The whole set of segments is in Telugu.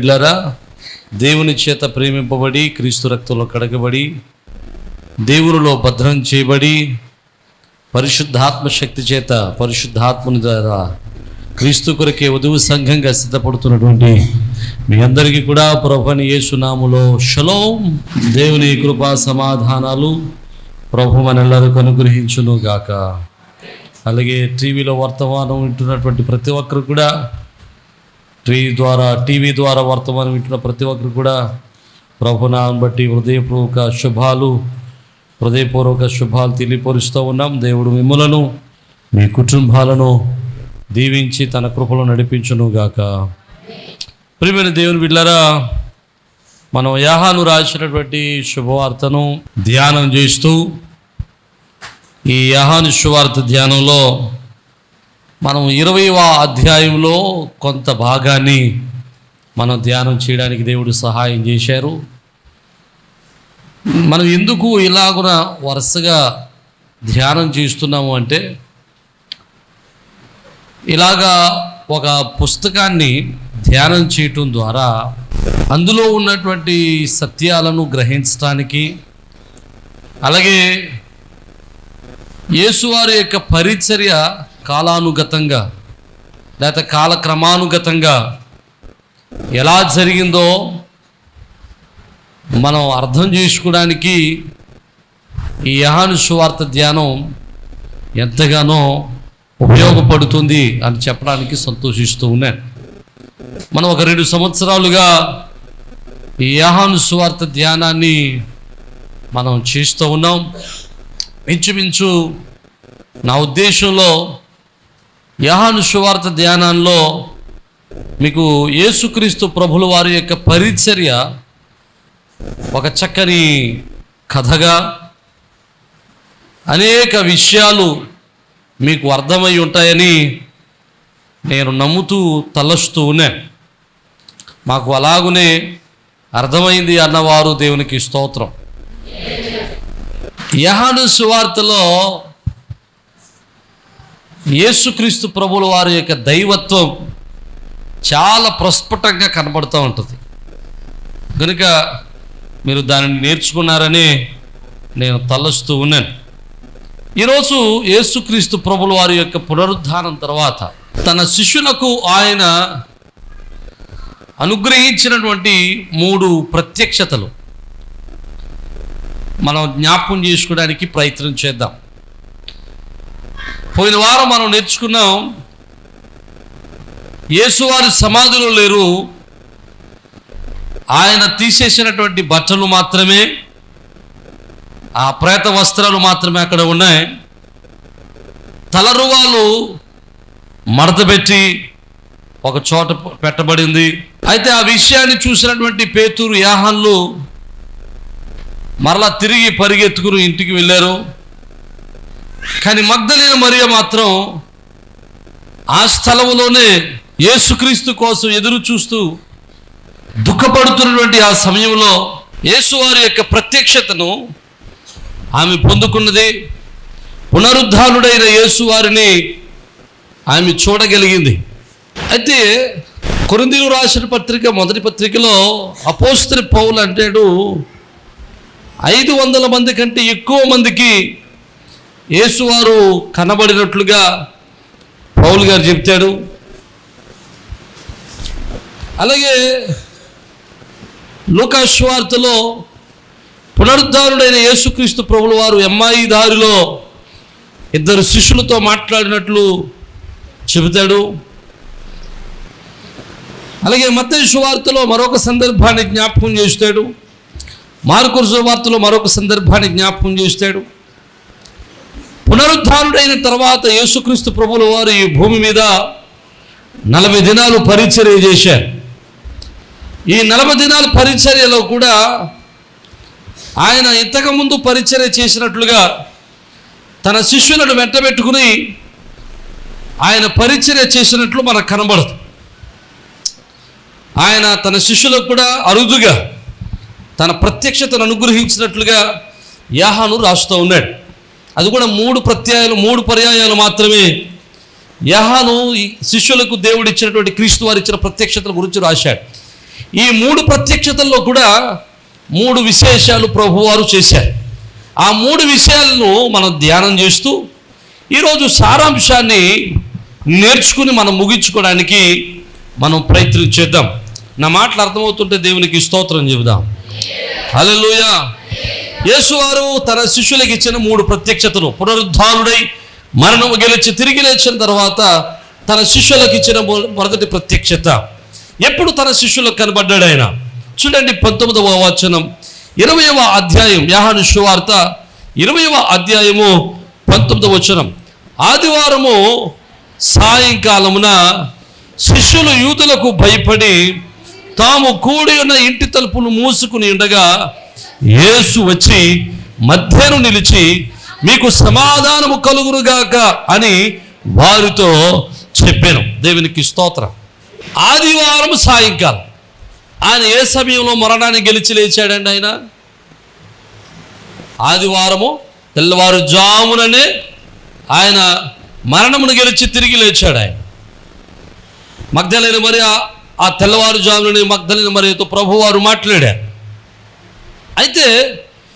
ప్రియమైన దేవుని బిడ్లారా దేవుని చేత ప్రేమింపబడి క్రీస్తు రక్తంలో కడగబడి దేవునిలో భద్రం చేయబడి పరిశుద్ధాత్మ శక్తి చేత పరిశుద్ధాత్మని ద్వారా క్రీస్తు కొరకే వధువు సంఘంగా సిద్ధపడుతున్నటువంటి మీ అందరికీ కూడా ప్రభుని యేసునాములో షలోం. దేవుని కృపా సమాధానాలు ప్రభు మనెల్లరికీ అనుగ్రహించును గాక అలాగే టీవీలో వర్తమానం వింటున్నటువంటి ప్రతి ఒక్కరు కూడా టీవీ ద్వారా టీవీ ద్వారా వర్తమానం వింటున్న ప్రతి ఒక్కరు కూడా ప్రభునాన్ని బట్టి హృదయపూర్వక శుభాలు హృదయపూర్వక శుభాలు తెలియపరుస్తూ ఉన్నాం. దేవుడు మిమ్మలను మీ కుటుంబాలను దీవించి తన కృపలో నడిపించును గాక ప్రియమైన దేవుని బిడ్డారా మనం యాహాను రాసినటువంటి శుభవార్తను ధ్యానం చేస్తూ ఈ యాహాను శుభవార్త ధ్యానంలో మనం ఇరవైవ అధ్యాయంలో కొంత భాగాన్ని మనం ధ్యానం చేయడానికి దేవుడు సహాయం చేశారు. మనం ఎందుకు ఇలాగున వరుసగా ధ్యానం చేస్తున్నాము అంటే ఇలాగా ఒక పుస్తకాన్ని ధ్యానం చేయటం ద్వారా అందులో ఉన్నటువంటి సత్యాలను గ్రహించడానికి అలాగే యేసువారి యొక్క పరిచర్య కాలానుగతంగా లేకపోతే కాలక్రమానుగతంగా ఎలా జరిగిందో మనం అర్థం చేసుకోవడానికి ఈ యహాను సువార్త ధ్యానం ఎంతగానో ఉపయోగపడుతుంది అని చెప్పడానికి సంతోషిస్తూ ఉన్నాను. మనం ఒక రెండు సంవత్సరాలుగా ఈ యహాను సువార్త ధ్యానాన్ని మనం చేస్తూ ఉన్నాం. ఇంచుమించు నా ఉద్దేశంలో యహాను సువార్త ధ్యానంలో మీకు యేసుక్రీస్తు ప్రభుల వారి యొక్క పరిచర్య ఒక చక్కని కథగా అనేక విషయాలు మీకు అర్థమై ఉంటాయని నేను నమ్ముతూ తలస్తూ ఉన్నాను మాకు అలాగునే అర్థమైంది అన్నవారు దేవునికి స్తోత్రం. యహాను సువార్తలో యేసుక్రీస్తు ప్రభుల వారి యొక్క దైవత్వం చాలా ప్రస్ఫుటంగా కనబడుతూ ఉంటుంది. కనుక మీరు దానిని నేర్చుకున్నారని నేను తలస్తూ ఉన్నాను. ఈరోజు యేసుక్రీస్తు ప్రభుల వారి యొక్క పునరుద్ధానం తర్వాత తన శిష్యులకు ఆయన అనుగ్రహించినటువంటి మూడు ప్రత్యక్షతలు. మనం జ్ఞాపకం చేసుకోవడానికి ప్రయత్నం చేద్దాం. పోయిన వారం మనం నేర్చుకున్నాం యేసువారి సమాధిలో లేరు ఆయన తీసేసినటువంటి బట్టలు మాత్రమే ఆ ప్రేత వస్త్రాలు మాత్రమే అక్కడ ఉన్నాయి. తలరువాలు మడతపెట్టి ఒక చోట పెట్టబడింది. అయితే ఆ విషయాన్ని చూసినటువంటి పేతూరు యాహన్లు మరలా తిరిగి పరిగెత్తుకుని ఇంటికి వెళ్ళారు. కానీ మగ్ధలైన మరియ మాత్రం ఆ స్థలంలోనే యేసుక్రీస్తు కోసం ఎదురు చూస్తూ దుఃఖపడుతున్నటువంటి ఆ సమయంలో యేసువారి యొక్క ప్రత్యక్షతను ఆమె పొందుకున్నది. పునరుద్ధానుడైన యేసువారిని ఆమె చూడగలిగింది. అయితే కొరిందీలు రాసిన పత్రిక మొదటి పత్రికలో అపోస్త్రి పౌలు అంటాడు ఐదు వందల మంది కంటే ఎక్కువ మందికి యేసువారు కనబడినట్లుగా పౌల్ గారు చెప్తాడు. అలాగే లోకాశ్వార్తలో పునరుద్ధారుడైన యేసుక్రీస్తు ప్రభుల వారు ఎమ్మాయి దారిలో ఇద్దరు శిష్యులతో మాట్లాడినట్లు చెబుతాడు. అలాగే మత్తయి వార్తలో మరొక సందర్భాన్ని జ్ఞాపకం చేస్తాడు. మార్కు సువార్తలో మరొక సందర్భాన్ని జ్ఞాపకం చేస్తాడు. పునరుద్ధారుడైన తర్వాత యేసుక్రీస్తు ప్రభుల వారు ఈ భూమి మీద నలభై దినాలు పరిచర్య చేశారు. ఈ నలభై దినాల పరిచర్యలో కూడా ఆయన ఇంతకుముందు పరిచర్య చేసినట్లుగా తన శిష్యులను వెంటబెట్టుకుని ఆయన పరిచర్య చేసినట్లు మనకు కనబడదు. ఆయన తన శిష్యులకు కూడా అరుదుగా తన ప్రత్యక్షతను అనుగ్రహించినట్లుగా యాహాను రాస్తూ ఉన్నాడు. అది కూడా మూడు ప్రత్యాయాలు మూడు పర్యాయాలు మాత్రమే. యహాను ఈ శిష్యులకు దేవుడు ఇచ్చినటువంటి క్రీస్తు వారు ఇచ్చిన ప్రత్యక్షతల గురించి రాశాడు. ఈ మూడు ప్రత్యక్షతల్లో కూడా మూడు విశేషాలు ప్రభువారు చేశారు. ఆ మూడు విషయాలను మనం ధ్యానం చేస్తూ ఈరోజు సారాంశాన్ని నేర్చుకుని మనం ముగించుకోవడానికి మనం ప్రయత్నం చేద్దాం. నా మాటలు అర్థమవుతుంటే దేవునికి స్తోత్రం చెబుదాం. హల్లెలూయా. యేసువారు తన శిష్యులకు ఇచ్చిన మూడు ప్రత్యక్షతలు. పునరుద్ధానుడై మరణము గెలిచి తిరిగి లేచిన తర్వాత తన శిష్యులకు ఇచ్చిన మొదటి ప్రత్యక్షత. ఎప్పుడు తన శిష్యులకు కనబడ్డాడు ఆయన? చూడండి పంతొమ్మిదవ వచనం. ఇరవయవ అధ్యాయం యాహాను శువార్త ఇరవయవ అధ్యాయము పంతొమ్మిదవ వచనం. ఆదివారము సాయంకాలమున శిష్యులు యూదులకు భయపడి తాము కూడి ఉన్న ఇంటి తలుపును మూసుకుని ఉండగా యేసు వచ్చి మధ్యను నిలిచి మీకు సమాధానము కలుగురుగాక అని వారితో చెప్పాను. దేవునికి స్తోత్రం. ఆదివారం సాయంకాలం. ఆయన ఏ సమయంలో మరణాన్ని గెలిచి లేచాడండి ఆయన? ఆదివారము తెల్లవారుజాముననే ఆయన మరణమును గెలిచి తిరిగి లేచాడు ఆయన. మగ్ధలైన మరి ఆ- ఆ తెల్లవారుజామునని మగ్ధలైన మరియతో ప్రభువారు మాట్లాడారు. అయితే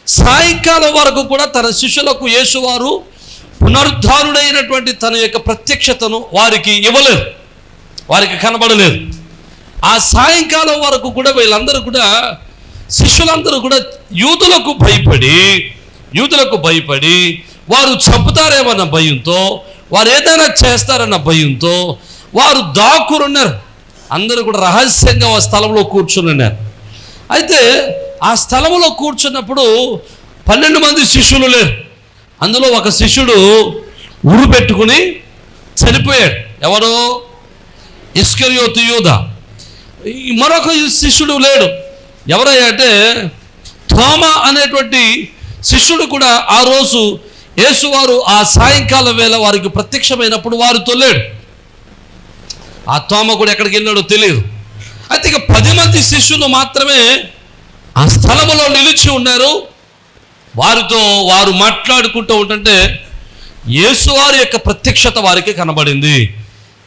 సాయంకాలం వరకు కూడా తన శిష్యులకు యేసువారు పునరుద్ధారుడైనటువంటి తన యొక్క ప్రత్యక్షతను వారికి ఇవ్వలేదు వారికి కనబడలేదు. ఆ సాయంకాలం వరకు కూడా వీళ్ళందరూ కూడా శిష్యులందరూ కూడా యూదులకు భయపడి యూదులకు భయపడి వారు చంపుతారేమన్న భయంతో వారు ఏదైనా చేస్తారన్న భయంతో వారు దాక్కురున్నారు అందరూ కూడా రహస్యంగా ఆ స్థలంలో కూర్చుని ఉన్నారు అయితే ఆ స్థలంలో కూర్చున్నప్పుడు పన్నెండు మంది శిష్యులు లేరు. అందులో ఒక శిష్యుడు ఉరు పెట్టుకుని చనిపోయాడు. ఎవరు? ఇస్కరియోతు యూద. మరొక శిష్యుడు లేడు. ఎవరయ్యా అంటే తోమ అనేటువంటి శిష్యుడు కూడా ఆ రోజు యేసువారు ఆ సాయంకాలం వేళ వారికి ప్రత్యక్షమైనప్పుడు వారితో లేడు. ఆ తోమ కూడా ఎక్కడికి వెళ్ళాడో తెలియదు అయితే ఇక పది మంది శిష్యులు మాత్రమే ఆ స్థలములో నిలిచి ఉన్నారు. వారితో వారు మాట్లాడుకుంటూ ఉంటుంటే యేసువారి యొక్క ప్రత్యక్షత వారికి కనబడింది.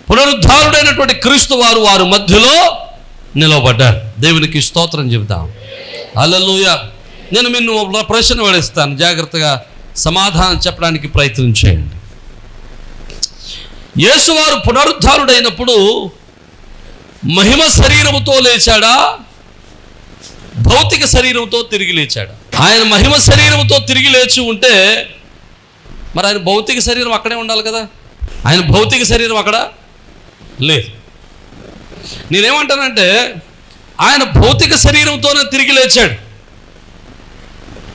పునరుద్ధారుడైనటువంటి క్రీస్తు వారు వారి మధ్యలో నిలవబడ్డారు దేవునికి స్తోత్రం చెబుతాం. అలలుయ నేను మిన్ను ప్రశ్న పడేస్తాను జాగ్రత్తగా సమాధానం చెప్పడానికి ప్రయత్నం చేయండి. యేసువారు పునరుద్ధారుడైనప్పుడు మహిమ శరీరముతో లేచాడా? భౌతిక శరీరంతో తిరిగి లేచాడు. ఆయన మహిమ శరీరంతో తిరిగి లేచి ఉంటే మరి ఆయన భౌతిక శరీరం అక్కడే ఉండాలి కదా? ఆయన భౌతిక శరీరం అక్కడ లేదు. నేనేమంటానంటే ఆయన భౌతిక శరీరంతోనే తిరిగి లేచాడు.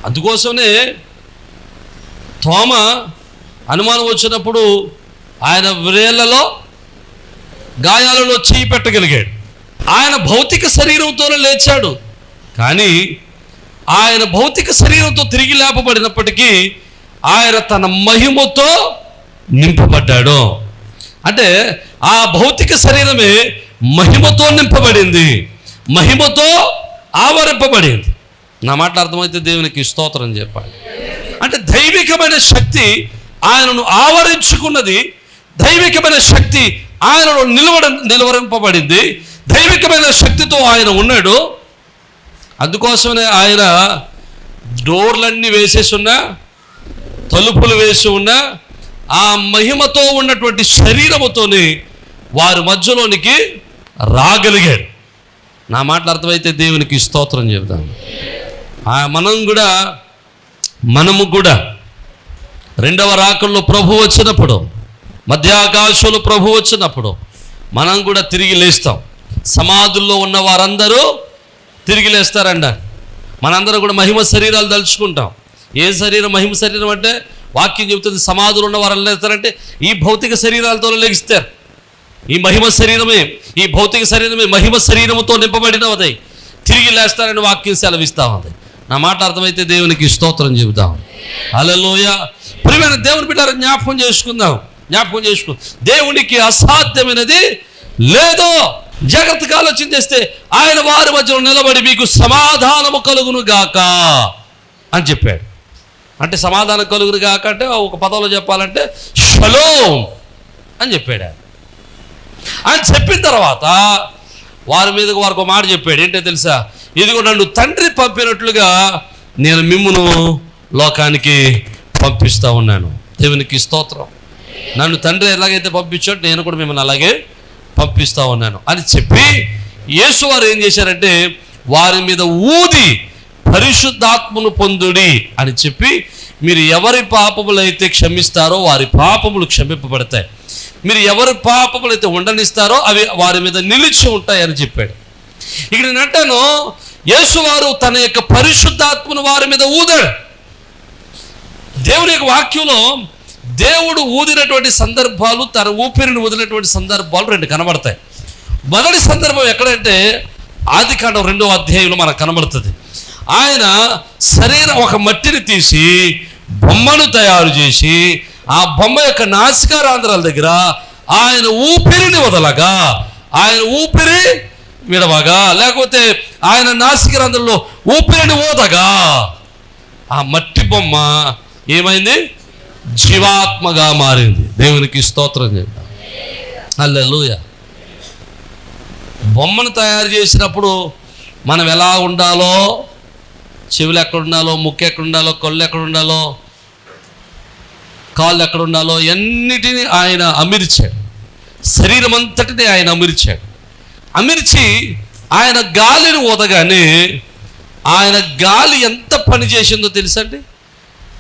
అందుకోసమే తోమ అనుమానం వచ్చినప్పుడు ఆయన వ్రేళ్ళలో గాయాలలో చేయి పెట్టగలిగాడు ఆయన భౌతిక శరీరంతోనే లేచాడు. కానీ ఆయన భౌతిక శరీరంతో తిరిగి లేపబడినప్పటికీ ఆయన తన మహిమతో నింపబడ్డాడు. అంటే ఆ భౌతిక శరీరమే మహిమతో నింపబడింది. మహిమతో ఆవరింపబడింది. నా మాట అర్థమైతే దేవునికి స్తోత్రం చెప్పాలి. అంటే దైవికమైన శక్తి ఆయనను ఆవరించుకున్నది. దైవికమైన శక్తి ఆయనలో నిలవడ నిలవరింపబడింది. దైవికమైన శక్తితో ఆయన ఉన్నాడు. అందుకోసమే ఆయన డోర్లన్నీ వేసేసి ఉన్నా తలుపులు వేసి ఉన్నా ఆ మహిమతో ఉన్నటువంటి శరీరముతోని వారి మధ్యలోనికి రాగలిగాడు నా మాటలు అర్థమైతే దేవునికి స్తోత్రం చెబుతాం ఆ మనం కూడా మనము కూడా రెండవ రాకల్లో ప్రభు వచ్చినప్పుడు మధ్యాకాశంలో ప్రభు వచ్చినప్పుడు మనం కూడా తిరిగి లేస్తాం. సమాధుల్లో ఉన్న వారందరూ తిరిగి లేస్తారంట. మనందరం కూడా మహిమ శరీరాలు తలుచుకుంటాం. ఏ శరీరం మహిమ శరీరం అంటే వాక్యం చెబుతుంది సమాధులు ఉన్న వారు లేస్తారంటే ఈ భౌతిక శరీరాలతో లెగిస్తారు. ఈ మహిమ శరీరమే ఈ భౌతిక శరీరమే మహిమ శరీరముతో నింపబడినది తిరిగి లేస్తారని వాక్యం సెలవిస్తా ఉంది. నా మాట అర్థమైతే దేవునికి స్తోత్రం చెబుతాం. అలలోయ ప్రియమైన దేవుని బిడ్డారు జ్ఞాపకం చేసుకుందాం. జ్ఞాపకం చేసుకుందాం దేవునికి అసాధ్యమైనది లేదో జాగ్రత్తగా ఆలోచన చేస్తే ఆయన వారి మధ్యలో నిలబడి మీకు సమాధానము కలుగును గాక అని చెప్పాడు. అంటే సమాధానం కలుగును గాక అంటే ఒక పదంలో చెప్పాలంటే షలో అని చెప్పాడు ఆయన. అని చెప్పిన తర్వాత వారి మీద వారికి ఒక మాట చెప్పాడు. ఏంటో తెలుసా? ఇదిగో నన్ను తండ్రి పంపినట్లుగా నేను మిమ్మును లోకానికి పంపిస్తూ ఉన్నాను. దేవునికి స్తోత్రం. నన్ను తండ్రి ఎలాగైతే పంపించాడు నేను కూడా మిమ్మల్ని అలాగే పంపిస్తా ఉన్నాను. అని చెప్పి యేసు వారు ఏం చేశారంటే వారి మీద ఊది పరిశుద్ధాత్మను పొందుడి అని చెప్పి మీరు ఎవరి పాపములు అయితే క్షమిస్తారో వారి పాపములు క్షమింపబడతాయి. మీరు ఎవరి పాపములు అయితే ఉండనిస్తారో అవి వారి మీద నిలిచి ఉంటాయని చెప్పాడు. ఇక్కడ నేను అంటాను తన యొక్క పరిశుద్ధాత్మను వారి మీద ఊదాడు. దేవుని యొక్క వాక్యంలో దేవుడు ఊదినటువంటి సందర్భాలు తన ఊపిరిని వదిలినటువంటి సందర్భాలు రెండు కనబడతాయి. మొదటి సందర్భం ఎక్కడంటే ఆది కాండం రెండో అధ్యాయంలో మనకు కనబడుతుంది. ఆయన శరీరం ఒక మట్టిని తీసి బొమ్మను తయారు చేసి ఆ బొమ్మ యొక్క నాసికారాంధ్రాల దగ్గర ఆయన ఊపిరిని వదలగా ఆయన ఊపిరి విడవగా లేకపోతే ఆయన నాసికారాంధ్రలో ఊపిరిని ఓదగా ఆ మట్టి బొమ్మ ఏమైంది? జీవాత్మగా మారింది. దేవునికి స్తోత్రం చేద్దాం. అల్లెలుయ బొమ్మను తయారు చేసినప్పుడు మనం ఎలా ఉండాలో చెవులు ఎక్కడ ఉండాలో ముక్కు ఎక్కడ ఉండాలో కళ్ళు ఎక్కడ ఉండాలో కాళ్ళు ఎక్కడ ఉండాలో అన్నిటినీ ఆయన అమిర్చాడు. శరీరం అంతటిని ఆయన అమిర్చాడు. అమిర్చి ఆయన గాలిని ఊదగానే ఆయన గాలి ఎంత పని చేసిందో తెలుసండి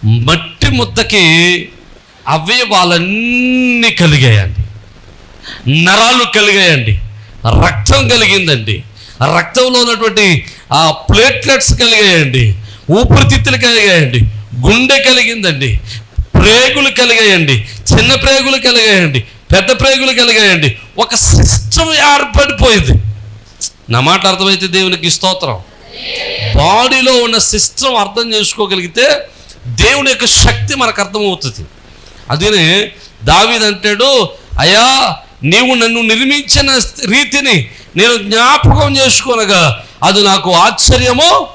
మట్టి ముద్దకి అవయవాలన్నీ కలిగాయండి. నరాలు కలిగాయండి. రక్తం కలిగిందండి. ఆ రక్తంలో ఉన్నటువంటి ఆ ప్లేట్లెట్స్ కలిగాయండి. ఊపిరితిత్తులు కలిగాయండి. గుండె కలిగిందండి. ప్రేగులు కలిగాయండి. చిన్న ప్రేగులు కలిగాయండి. పెద్ద ప్రేగులు కలిగాయండి. ఒక సిస్టమ్ ఏర్పడిపోయింది. నా మాట అర్థమైతే దేవునికి స్తోత్రం. బాడీలో ఉన్న సిస్టమ్ అర్థం చేసుకోగలిగితే దేవుని యొక్క శక్తి మనకు అర్థమవుతుంది. అదినే దావిదంటాడు అయా అయ్యా నీవు నన్ను నిర్మించిన రీతిని నేను జ్ఞాపకం చేసుకోనగా అది నాకు ఆశ్చర్యము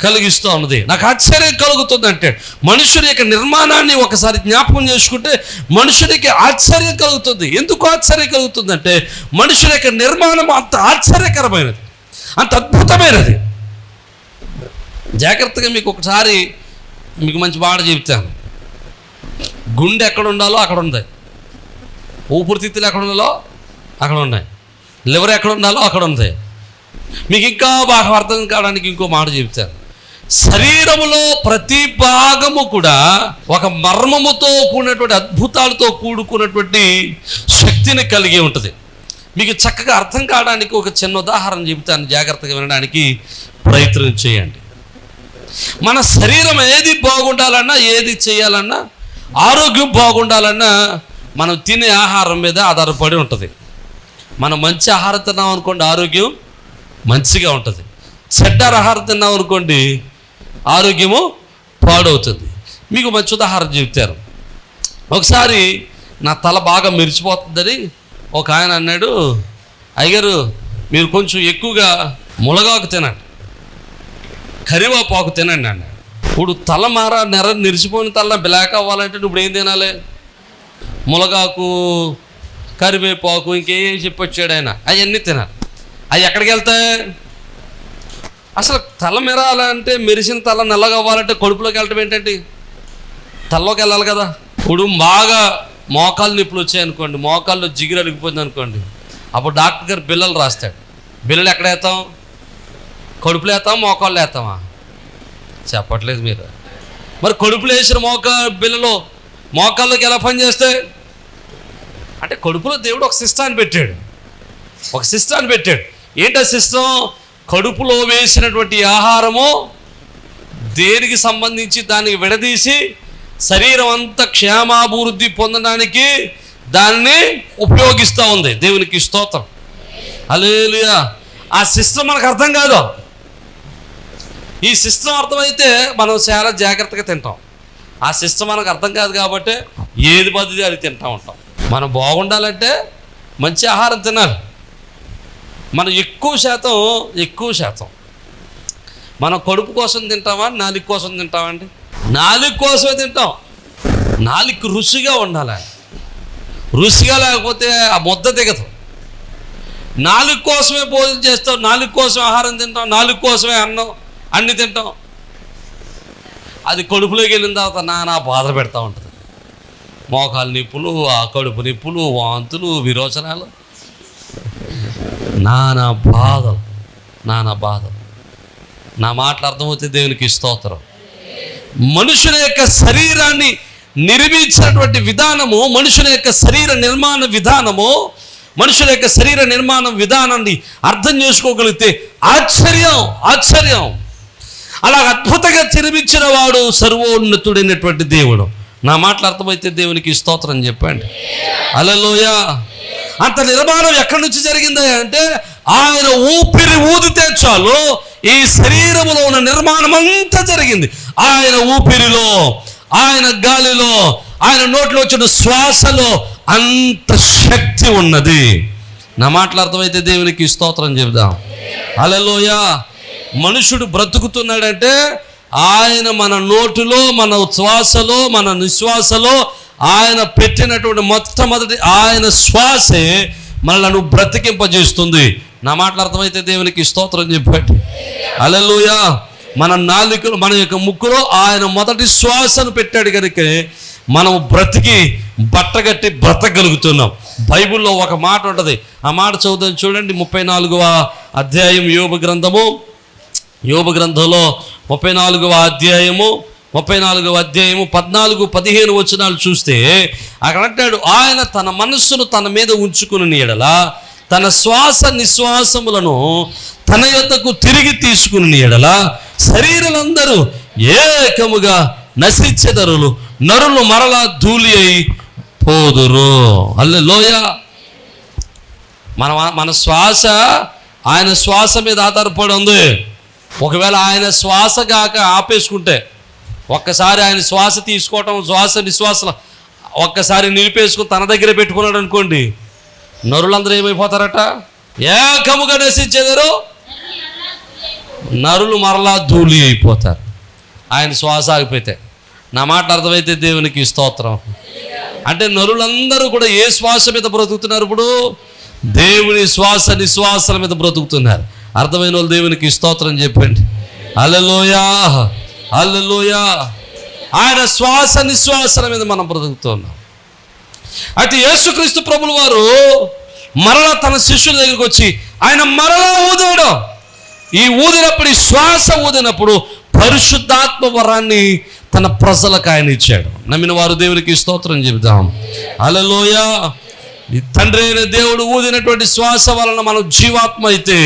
కలిగిస్తూ ఉన్నది. నాకు ఆశ్చర్యం కలుగుతుంది అంటే మనుషుని యొక్క నిర్మాణాన్ని ఒకసారి జ్ఞాపకం చేసుకుంటే మనుషునికి ఆశ్చర్యం కలుగుతుంది. ఎందుకు ఆశ్చర్యం కలుగుతుంది? అంటే మనుషుని యొక్క నిర్మాణం అంత ఆశ్చర్యకరమైనది అంత అద్భుతమైనది. జాగ్రత్తగా మీకు ఒకసారి మీకు మంచి మాట చెప్తాను గుండె ఎక్కడ ఉండాలో అక్కడ ఉంది. ఊపిరితిత్తులు ఎక్కడ ఉండాలో అక్కడ ఉన్నాయి. లివర్ ఎక్కడ ఉండాలో అక్కడ ఉంది. మీకు ఇంకా బాగా అర్థం కావడానికి ఇంకో మాట చెప్తాను శరీరములో ప్రతి భాగము కూడా ఒక మర్మముతో కూడినటువంటి అద్భుతాలతో కూడుకున్నటువంటి శక్తిని కలిగి ఉంటుంది. మీకు చక్కగా అర్థం కావడానికి ఒక చిన్న ఉదాహరణ చెబుతాను జాగ్రత్తగా వినడానికి ప్రయత్నం చేయండి. మన శరీరం ఏది బాగుండాలన్నా ఏది చేయాలన్నా ఆరోగ్యం బాగుండాలన్నా మనం తినే ఆహారం మీద ఆధారపడి ఉంటుంది. మనం మంచి ఆహారం తిన్నాం అనుకోండి ఆరోగ్యం మంచిగా ఉంటుంది. చెడ్డ ఆహారం తిన్నాం అనుకోండి ఆరోగ్యము పాడవుతుంది. మీకు మంచి ఉదాహరణ చెప్తారు. ఒకసారి నా తల బాగా మెరిచిపోతుందని ఒక ఆయన అన్నాడు అయ్యగారు మీరు కొంచెం ఎక్కువగా ములగాకు తినండి. కరివేపాకు తినండి. అన్నాడు ఇప్పుడు తల మార నెర నిరిచిపోయిన తల బ్లాక్ అవ్వాలంటే ఇప్పుడు ఏం తినాలి? ములగాకు కరివేపాకు ఇంకేం చెప్పొచ్చాడు ఆయన? అవన్నీ తినాలి. అవి ఎక్కడికి వెళ్తాయి అసలు తల మెరాలంటే మెరిసిన తల నల్లగా అవ్వాలంటే కడుపులోకి వెళ్ళటం ఏంటండి? తలలోకి వెళ్ళాలి కదా. ఇప్పుడు బాగా మోకాలు నొప్పులు వచ్చాయనుకోండి మోకాల్లో జిగిరి అడిగిపోయింది అనుకోండి అప్పుడు డాక్టర్ గారు బిల్లలు రాస్తాడు. బిల్లలు ఎక్కడ వేస్తాం? కడుపులు వేస్తామా మోకాళ్ళు వేస్తామా చెప్పట్లేదు మీరు. మరి కడుపులో వేసిన మోకా బిల్లలో మోకాళ్ళకి ఎలా పనిచేస్తాయి అంటే కడుపులో దేవుడు ఒక సిస్టాన్ని పెట్టాడు. ఒక సిస్టాన్ని పెట్టాడు. ఏంటో సిస్టమ్ కడుపులో వేసినటువంటి ఆహారము దేనికి సంబంధించి దానికి విడదీసి శరీరం అంతా క్షేమాభివృద్ధి పొందడానికి దాన్ని ఉపయోగిస్తూ ఉంది. దేవునికి స్తోత్రం. అలేలుయా ఆ సిస్టమ్ మనకు అర్థం కాదు. ఈ సిస్టమ్ అర్థమైతే మనం చాలా జాగ్రత్తగా తింటాం. ఆ సిస్టమ్ మనకు అర్థం కాదు కాబట్టి ఏది పద్ధతి అది తింటూ ఉంటాం. మనం బాగుండాలంటే మంచి ఆహారం తినాలి. మనం ఎక్కువ శాతం ఎక్కువ శాతం మనం కడుపు కోసం తింటామా? నాలుగు కోసం తింటామండి నాలుగు కోసమే తింటాం. నాలుగు రుచిగా ఉండాలి. రుచిగా లేకపోతే ఆ ముద్ద దిగదు. నాలుగు కోసమే భోజనం చేస్తాం నాలుగు కోసం ఆహారం తింటాం నాలుగు కోసమే అన్నం. అన్ని తింటాం. అది కడుపులోకి వెళ్ళిన తర్వాత నానా బాధ పెడతా ఉంటుంది. మోకాలు నిప్పులు ఆ కడుపు నిప్పులు వాంతులు విరోచనాలు. నానా బాధలు నానా బాధలు. నా మాటలు అర్థమవుతే దేవునికి స్తోత్రం. మనుషుల యొక్క శరీరాన్ని నిర్మించినటువంటి విధానము మనుషుల యొక్క శరీర నిర్మాణ విధానము మనుషుల యొక్క శరీర నిర్మాణం విధానాన్ని అర్థం చేసుకోగలిగితే ఆశ్చర్యం ఆశ్చర్యం. అలా అద్భుతంగా నిర్మించిన వాడు సర్వోన్నతుడైనటువంటి దేవుడు. నా మాటలు అర్థమైతే దేవునికి స్తోత్రం చెప్పండి. అలలోయ అంత నిర్మాణం ఎక్కడి నుంచి జరిగిందా అంటే ఆయన ఊపిరి ఊదితే చాలు ఈ శరీరములో ఉన్న నిర్మాణం అంతా జరిగింది. ఆయన ఊపిరిలో ఆయన గాలిలో ఆయన నోట్లో వచ్చిన శ్వాసలో అంత శక్తి ఉన్నది. నా మాటలు అర్థమైతే దేవునికి స్తోత్రం చెబుదాం. అలలోయ మనుషుడు బ్రతుకుతున్నాడంటే ఆయన మన నోటిలో మన శ్వాసలో మన నిశ్వాసలో ఆయన పెట్టినటువంటి మొట్టమొదటి ఆయన శ్వాసే మనల్ని బ్రతికింపజేస్తుంది. నా మాటలు అర్థమైతే దేవునికి స్తోత్రం చెప్పండి. అలలుయా మన నాలుకలు మన యొక్క ముక్కులో ఆయన మొదటి శ్వాసను పెట్టాడు కనుక మనం బ్రతికి బట్టగట్టి బ్రతకగలుగుతున్నాం. బైబిల్లో ఒక మాట ఉంటుంది. ఆ మాట చదువుదాం చూడండి ముప్పై నాలుగవ అధ్యాయం యోగ గ్రంథము. యోగ గ్రంథంలో ముప్పై నాలుగవ అధ్యాయము ముప్పై నాలుగవ అధ్యాయము పద్నాలుగు పదిహేను వచనాలు చూస్తే అక్కడ అంటాడు ఆయన తన మనస్సును తన మీద ఉంచుకుని నీడల తన శ్వాస నిశ్వాసములను తన యొద్దకు తిరిగి తీసుకుని ఎడల శరీరులందరూ ఏకముగా నశించెదరులు నరులు మరలా ధూళి అయి పోదురు. అల్లెలోయ మన మన శ్వాస ఆయన శ్వాస మీద ఆధారపడి ఉంది. ఒకవేళ ఆయన శ్వాస కాక ఆపేసుకుంటే ఒక్కసారి ఆయన శ్వాస తీసుకోవటం శ్వాస నిశ్వాస ఒక్కసారి నిలిపేసుకుని తన దగ్గర పెట్టుకున్నాడు అనుకోండి నరులందరూ ఏమైపోతారట? ఏకముగా నశించేదారు నరులు మరలా ధూళి అయిపోతారు. ఆయన శ్వాస ఆగిపోతే. నా మాట అర్థమైతే దేవునికి స్తోత్రం. అంటే నరులందరూ కూడా ఏ శ్వాస మీద బ్రతుకుతున్నారు ఇప్పుడు? దేవుని శ్వాస నిశ్వాసాల మీద బ్రతుకుతున్నారు. అర్థమైన వాళ్ళు దేవునికి స్తోత్రం చెప్పండి. అల్లెలోయా అల్లెలోయా ఆయన శ్వాస నిశ్వాసల మీద మనం బ్రతుకుతున్నాం. అయితే యేసుక్రీస్తు ప్రభుల వారు మరలా తన శిష్యుల దగ్గరికి వచ్చి ఆయన మరలా ఊదాడు ఈ ఊదినప్పుడు ఈ శ్వాస ఊదినప్పుడు పరిశుద్ధాత్మ వరాన్ని తన ప్రజలకు ఆయన ఇచ్చాడు. నమ్మిన వారు దేవునికి స్తోత్రం చెబుదాం. అలలోయ ఈ తండ్రి అయిన దేవుడు ఊదినటువంటి శ్వాస వలన మనం జీవాత్మ అయితే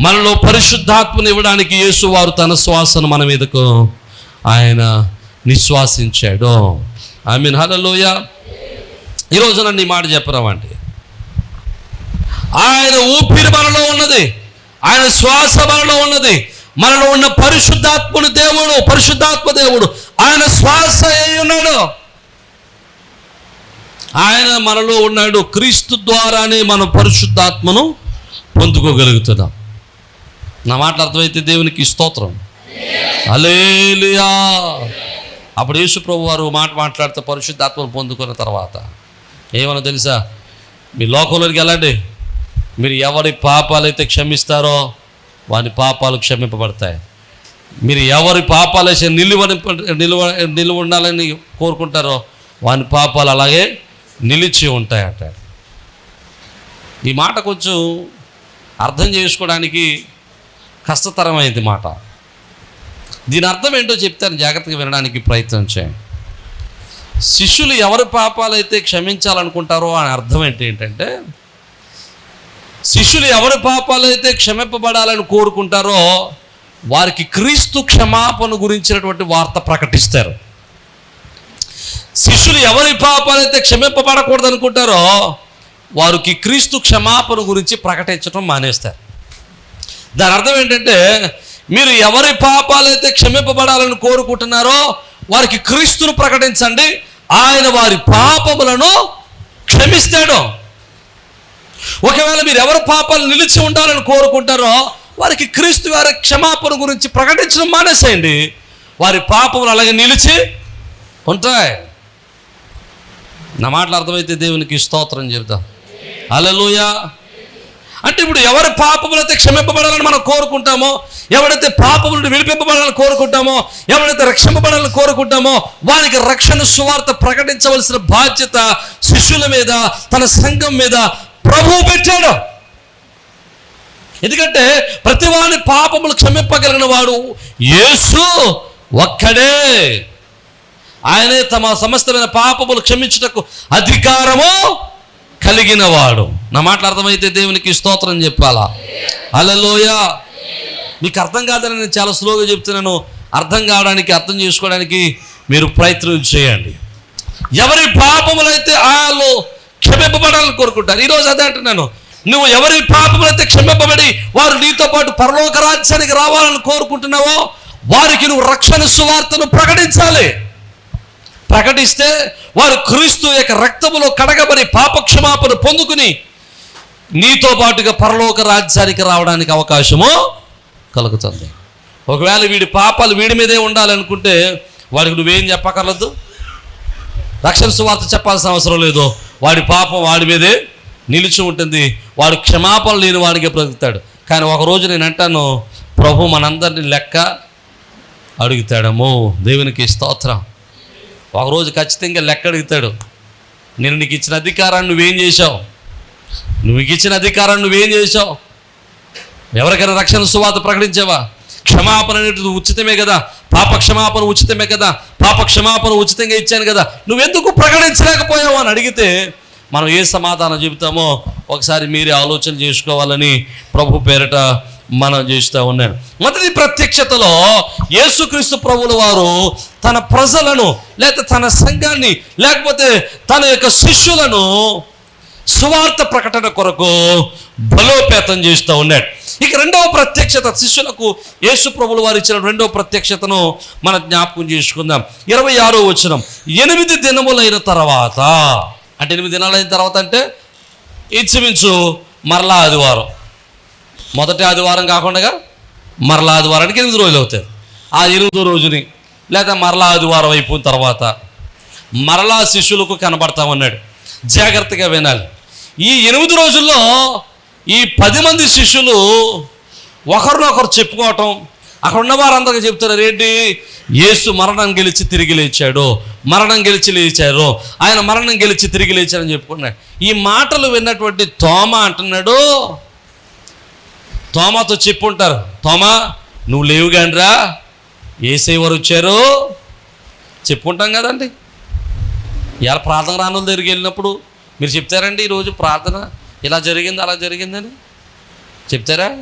మనలో పరిశుద్ధాత్మను ఇవ్వడానికి యేసు వారు తన శ్వాసను మన మీదకు ఆయన నిశ్వాసించాడు. ఐ మీన్ హలలోయ ఈరోజు నన్ను ఈ మాట చెప్పరామండి. ఆయన ఊపిరి మనలో ఉన్నది. ఆయన శ్వాస మనలో ఉన్నది. మనలో ఉన్న పరిశుద్ధాత్ముడు దేవుడు పరిశుద్ధాత్మ దేవుడు ఆయన శ్వాస ఉన్నాడు? ఆయన మనలో ఉన్నాడు. క్రీస్తు ద్వారానే మనం పరిశుద్ధాత్మను పొందుకోగలుగుతున్నాం. నా మాట అర్థమైతే దేవునికి స్తోత్రం. అలేలుయా అప్పుడు యేసు ప్రభు వారు మాట మాట్లాడితే పరిశుద్ధాత్మను పొందుకున్న తర్వాత ఏమన్నా తెలుసా? మీ లోకంలోకి వెళ్ళండి. మీరు ఎవరి పాపాలైతే క్షమిస్తారో వాని పాపాలు క్షమింపబడతాయి. మీరు ఎవరి పాపాలైతే నిలువ నిలువ నిలువ ఉండాలని కోరుకుంటారో వాని పాపాలు అలాగే నిలిచి ఉంటాయి ఈ మాట కొంచెం అర్థం చేసుకోవడానికి కష్టతరమైంది మాట. దీని అర్థం ఏంటో చెప్తాను జాగ్రత్తగా వినడానికి ప్రయత్నం చేయండి. శిష్యులు ఎవరి పాపాలైతే క్షమించాలనుకుంటారో అని అర్థం ఏంటి ఏంటంటే శిష్యులు ఎవరి పాపాలైతే క్షమింపబడాలని కోరుకుంటారో వారికి క్రీస్తు క్షమాపణ గురించినటువంటి వార్త ప్రకటిస్తారు. శిష్యులు ఎవరి పాపాలైతే క్షమింపబడకూడదు అనుకుంటారో వారికి క్రీస్తు క్షమాపణ గురించి ప్రకటించడం మానేస్తారు. దాని అర్థం ఏంటంటే మీరు ఎవరి పాపాలైతే క్షమింపబడాలని కోరుకుంటున్నారో వారికి క్రీస్తును ప్రకటించండి. ఆయన వారి పాపములను క్షమిస్తాడు. ఒకవేళ మీరు ఎవరి పాపాలు నిలిచి ఉండాలని కోరుకుంటారో వారికి క్రీస్తు వారి క్షమాపణ గురించి ప్రకటించడం మానేసేయండి. వారి పాపములు అలాగే నిలిచి ఉంటాయి. నా మాటలు అర్థమైతే దేవునికి స్తోత్రం చెబుతాం. అలలుయా అంటే ఇప్పుడు ఎవరి పాపములైతే క్షమింపబడాలని మనం కోరుకుంటామో ఎవడైతే పాపములను విడిపింపబడాలని కోరుకుంటామో ఎవడైతే రక్షింపబడాలని కోరుకుంటామో వారికి రక్షణ సువార్త ప్రకటించవలసిన బాధ్యత శిష్యుల మీద తన సంఘం మీద ప్రభువు పెట్టాడు. ఎందుకంటే ప్రతివాని పాపములు క్షమింపగలిగిన వాడు యేసు ఒక్కడే. ఆయనే తమ సమస్తమైన పాపములు క్షమించుటకు అధికారము కలిగిన వాడు నా మాటలు అర్థమైతే దేవునికి స్తోత్రం చెప్పాలా? అలలోయ మీకు అర్థం కాదని నేను చాలా స్లోగా చెప్తున్నాను. అర్థం కావడానికి అర్థం చేసుకోవడానికి మీరు ప్రయత్నం చేయండి. ఎవరి పాపములైతే వాళ్ళు క్షమింపబడాలని కోరుకుంటారు? ఈరోజు అదే అంటున్నాను. నువ్వు ఎవరి పాపములైతే క్షమింపబడి వారు నీతో పాటు పరలోక రాజ్యానికి రావాలని కోరుకుంటున్నావో వారికి నువ్వు రక్షణ సువార్తను ప్రకటించాలి. ప్రకటిస్తే వారు క్రీస్తు యొక్క రక్తములో కడగబడి పాపక్షమాపణ పొందుకుని నీతో పాటుగా పరలోక రాజ్యానికి రావడానికి అవకాశము కలుగుతుంది. ఒకవేళ వీడి పాపాలు వీడి మీదే ఉండాలనుకుంటే వాడికి నువ్వేం చెప్పకర్లేదు? రక్షణ సువార్త చెప్పాల్సిన అవసరం లేదు. వాడి పాపం వాడి మీదే నిలిచి ఉంటుంది. వాడు క్షమాపణ లేని వాడికే బ్రతుకుతాడు. కానీ ఒకరోజు నేను అంటాను ప్రభు మనందరిని లెక్క అడుగుతాడేమో. దేవునికి స్తోత్రం. ఒకరోజు ఖచ్చితంగా లెక్క అడుగుతాడు. నేను నీకు ఇచ్చిన అధికారాన్ని నువ్వేం చేశావు? నువ్వు ఇచ్చిన అధికారాన్ని నువ్వేం చేశావు? ఎవరికైనా రక్షణ సువాత ప్రకటించావా? క్షమాపణ అనేది ఉచితమే కదా. పాప క్షమాపణ ఉచితమే కదా. పాప క్షమాపణ ఉచితంగా ఇచ్చాను కదా. నువ్వెందుకు ప్రకటించలేకపోయావు అని అడిగితే మనం ఏ సమాధానం చెబుతామో ఒకసారి మీరే ఆలోచన చేసుకోవాలని ప్రభు పేరట మనం చేస్తూ ఉన్నాను మొదటి ప్రత్యక్షతలో యేసుక్రీస్తు ప్రభుల వారు తన ప్రజలను లేకపోతే తన సంఘాన్ని లేకపోతే తన యొక్క శిష్యులను సువార్త ప్రకటన కొరకు బలోపేతం చేస్తూ ఉన్నాడు. ఇక రెండవ ప్రత్యక్షత శిష్యులకు యేసు ప్రభులు వారు ఇచ్చిన రెండవ ప్రత్యక్షతను మన జ్ఞాపకం చేసుకుందాం. ఇరవై ఆరో వచనం. ఎనిమిది దినములైన తర్వాత అంటే ఎనిమిది దినాలు అయిన తర్వాత అంటే ఇంచుమించు మరలా ఆదివారం. మొదటి ఆదివారం కాకుండా మరలా ఆదివారానికి ఎనిమిది రోజులు అవుతాయి. ఆ ఎనిమిదో రోజుని లేదా మరలా ఆదివారం అయిపోయిన తర్వాత మరలా శిష్యులకు కనబడతామన్నాడు జాగ్రత్తగా వినాలి. ఈ ఎనిమిది రోజుల్లో ఈ పది మంది శిష్యులు ఒకరినొకరు చెప్పుకోవటం అక్కడ ఉన్న వారందరికీ చెప్తున్నారు ఏంటి? యేసు మరణం గెలిచి తిరిగి లేచాడు. మరణం గెలిచి లేచారు. ఆయన మరణం గెలిచి తిరిగి లేచారని చెప్పుకున్నాడు. ఈ మాటలు విన్నటువంటి తోమ అంటున్నాడు తోమాతో చెప్పుంటారు. తోమా నువ్వు లేవు గానిరా. ఏసై వారు వచ్చారు. చెప్పుకుంటాం కదండి. ఇలా ప్రార్థన రానుల దగ్గరికి వెళ్ళినప్పుడు మీరు చెప్తారండి ఈరోజు ప్రార్థన? ఇలా జరిగింది అలా జరిగిందని? చెప్తారా?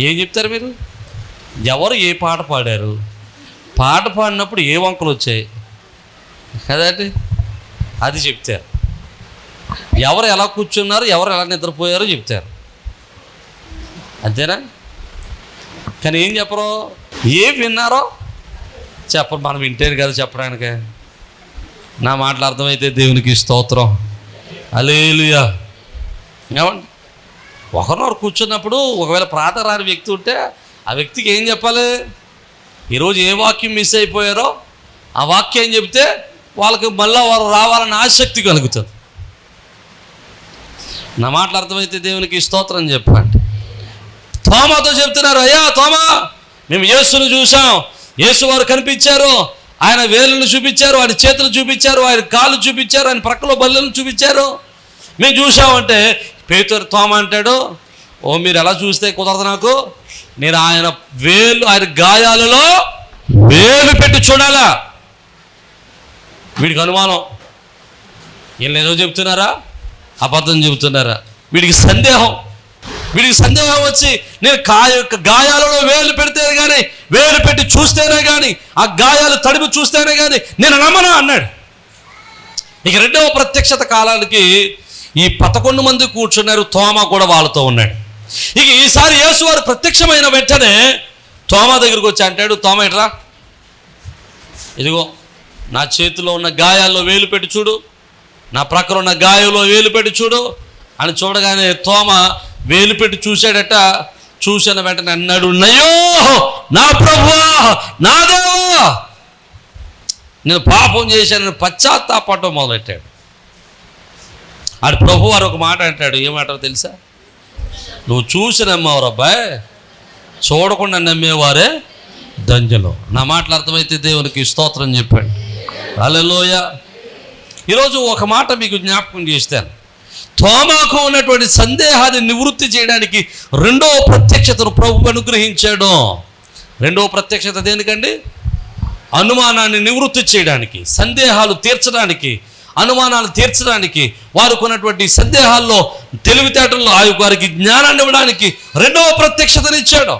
ఏం చెప్తారు మీరు? ఎవరు ఏ పాట పాడారు? పాట పాడినప్పుడు ఏ వంకలు వచ్చాయి? కదండి. అది చెప్తారు. ఎవరు ఎలా కూర్చున్నారు ఎవరు ఎలా నిద్రపోయారో చెప్తారు. అంతేనా? కానీ ఏం చెప్పరు? ఏం విన్నారో చెప్పరు మనం వింటేనే కదా చెప్పడానికి. నా మాటలు అర్థమైతే దేవునికి స్తోత్రం. అలేలుయా ఏమండి? ఒకరినొకరు కూర్చున్నప్పుడు ఒకవేళ ప్రార్థన రాని వ్యక్తి ఉంటే ఆ వ్యక్తికి ఏం చెప్పాలి? ఈరోజు ఏ వాక్యం మిస్ అయిపోయారో ఆ వాక్యం చెప్తే వాళ్ళకి మళ్ళీ వారు రావాలని ఆసక్తి కలుగుతుంది. నా మాటలు అర్థమైతే దేవునికి స్తోత్రం చెప్పండి. తోమాతో చెప్తున్నారు అయ్యా తోమా. మేము యేసును చూసాం యేసు వారు కనిపించారు. ఆయన వేలును చూపించారు ఆయన చేతులు చూపించారు ఆయన కాళ్ళు చూపించారు ఆయన ప్రక్కలో బల్లెలను చూపించారు. మేము చూసామంటే పేతురు తోమ అంటాడు. ఓ మీరు ఎలా చూస్తే కుదరదు నాకు? నేను ఆయన వేలు ఆయన గాయాలలో వేలు పెట్టి చూడాలా? వీడికి అనుమానం. వీళ్ళు ఏదో చెప్తున్నారా? అబద్ధం చెబుతున్నారా? వీడికి సందేహం. వీడికి సందేహం వచ్చి నేను కాయ యొక్క గాయాలలో వేలు పెడితేనే కానీ వేలు పెట్టి చూస్తేనే కానీ ఆ గాయాలు తడిపి చూస్తేనే కానీ నేను నమ్మను అన్నాడు. ఇక రెండవ ప్రత్యక్షత కాలానికి ఈ పదకొండు మంది కూర్చున్నారు తోమ కూడా వాళ్ళతో ఉన్నాడు. ఇక ఈసారి యేసు వారు ప్రత్యక్షమైన వెంటనే తోమ దగ్గరికి వచ్చి అంటాడు తోమ ఇట్రా ఇదిగో నా చేతిలో ఉన్న గాయాల్లో వేలు పెట్టి చూడు నా ప్రక్కన ఉన్న గాయంలో వేలు పెట్టి చూడు అని చూడగానే తోమ వేలు పెట్టి చూశాడట. చూసిన వెంటనే అన్నాడు నయో నా ప్రభువా నా దేవా. నేను పాపం చేశానని పశ్చాత్తాపడటం మొదలెట్టాడు. ఆడు ప్రభు వారు ఒక మాట అంటాడు ఏమంటారో తెలుసా? నువ్వు చూసి నమ్మేవారు అబ్బాయి చూడకుండా నమ్మేవారే దంజలో. నా మాటలు అర్థమైతే దేవునికి స్తోత్రం చెప్పాడు. అలలోయ ఈరోజు ఒక మాట మీకు జ్ఞాపకం చేస్తాను. తోమాకు ఉన్నటువంటి సందేహాన్ని నివృత్తి చేయడానికి రెండవ ప్రత్యక్షతను ప్రభు అనుగ్రహించాడు. రెండవ ప్రత్యక్షత దేనికండి? అనుమానాన్ని నివృత్తి చేయడానికి సందేహాలు తీర్చడానికి అనుమానాలు తీర్చడానికి వారికి ఉన్నటువంటి సందేహాల్లో తెలివితేటల్లో ఆయన వారికి జ్ఞానాన్ని ఇవ్వడానికి రెండవ ప్రత్యక్షతనిచ్చాడు.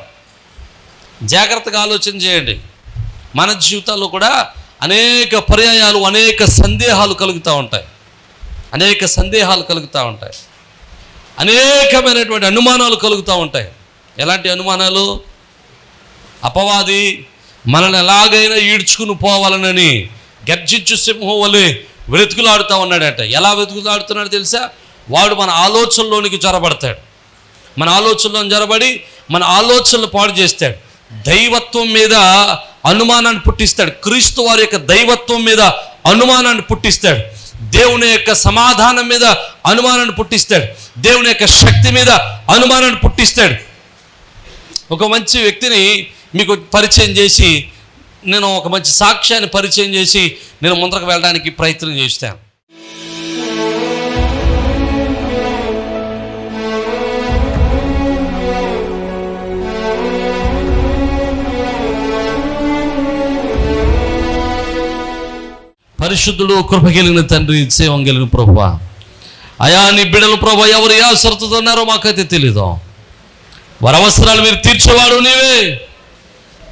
జాగ్రత్తగా ఆలోచన చేయండి. మన జీవితాల్లో కూడా అనేక పర్యాయాలు అనేక సందేహాలు కలుగుతూ ఉంటాయి. అనేక సందేహాలు కలుగుతూ ఉంటాయి. అనేకమైనటువంటి అనుమానాలు కలుగుతూ ఉంటాయి. ఎలాంటి అనుమానాలు? అపవాది మనల్ని ఎలాగైనా ఈడ్చుకుని పోవాలనని గర్జించు సింహం వలె వెతుకులాడుతూ ఉన్నాడంట. ఎలా వెతుకులాడుతున్నాడు తెలుసా? వాడు మన ఆలోచనలోనికి జొరబడతాడు. మన ఆలోచనలో జొరబడి మన ఆలోచనలు పాడు చేస్తాడు. దైవత్వం మీద అనుమానాన్ని పుట్టిస్తాడు. క్రీస్తు వారి యొక్క దైవత్వం మీద అనుమానాన్ని పుట్టిస్తాడు. దేవుని యొక్క సమాధానం మీద అనుమానాన్ని పుట్టిస్తాడు. దేవుని యొక్క శక్తి మీద అనుమానాన్ని పుట్టిస్తాడు. ఒక మంచి వ్యక్తిని మీకు పరిచయం చేసి నేను ఒక మంచి సాక్ష్యాన్ని పరిచయం చేసి నేను ముందరకు వెళ్ళడానికి ప్రయత్నం చేస్తాను. పరిశుద్ధుడు కృప కలిగిన తండ్రి సేవం కలిగిన ప్రభు. అయా నీ బిడ్డలు ప్రభు ఎవరు ఏ అవసరతతో ఉన్నారో మాకైతే తెలీదు. వారి అవసరాలు మీరు తీర్చేవాడు నీవే.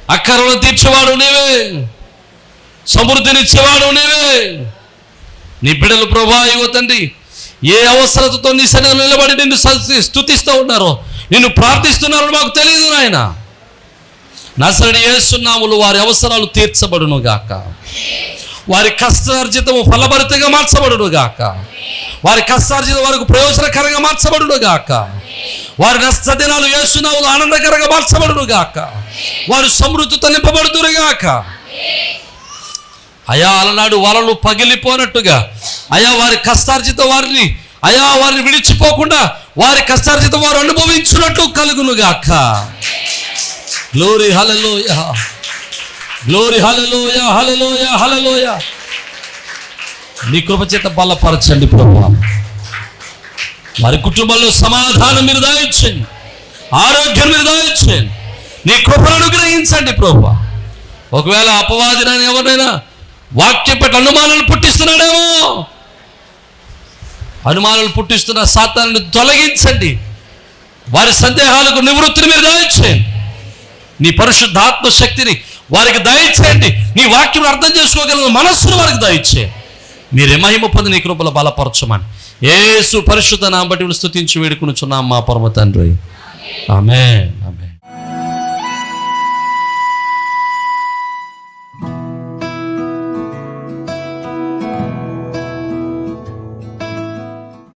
అక్కరలు తీర్చేవాడు నీవే. సమృద్ధినిచ్చేవాడు నీవే. నీ బిడ్డలు ప్రభా ఇగో తండ్రి ఏ అవసరతతో నీ సన్నిధిలో నిలబడి నిన్ను స్థుతిస్తూ ఉన్నారో నిన్ను ప్రార్థిస్తున్నారో మాకు తెలియదు నాయన. నసరడి ఏసునాములు వారి అవసరాలు తీర్చబడును గాక వారి కష్టార్జితము ఫలభరితంగా మార్చబడును గాక వారి కష్టార్జితం వారికి ప్రయోజనకరంగా మార్చబడును గాక వారి నష్టదినాలు దినాలు ఆనందకరంగా మార్చబడును గాక వారు సమృద్ధితో నింపబడుతురు గాక అయా అలనాడు వలలు పగిలిపోనట్టుగా. అయా వారి కష్టార్జిత వారిని అయా వారిని విడిచిపోకుండా వారి కష్టార్జిత వారు అనుభవించినట్లు కలుగును గాక గ్లోరీ హలలోయ గ్లోరీ హలలోయ హలలోయ హలలోయ నీ కృప చేత బలపరచండి ప్రభు. వారి కుటుంబంలో సమాధానం మీరు దాయించండి. ఆరోగ్యం మీరు దాయించండి. నీ కృపను అనుగ్రహించండి ప్రభు. ఒకవేళ అపవాదినని ఎవరైనా వాక్యం పట్ల అనుమానాలు పుట్టిస్తున్నాడేమో? అనుమానాలు పుట్టిస్తున్న సాతాన్ని తొలగించండి. వారి సందేహాలకు నివృత్తిని మీరు దాయించండి. నీ పరిశుద్ధాత్మ శక్తిని వారికి దయచేయండి. నీ వాక్యం అర్థం చేసుకోగలిగిన మనస్సును వారికి దయచే మీరే మహిమ పొంది నీ కృపలో బలపరచమని. ఏసు పరిశుద్ధ బట్టి ఉడిస్తు వేడుకుని చున్నాం మా పరమ తండ్రి. ఆమె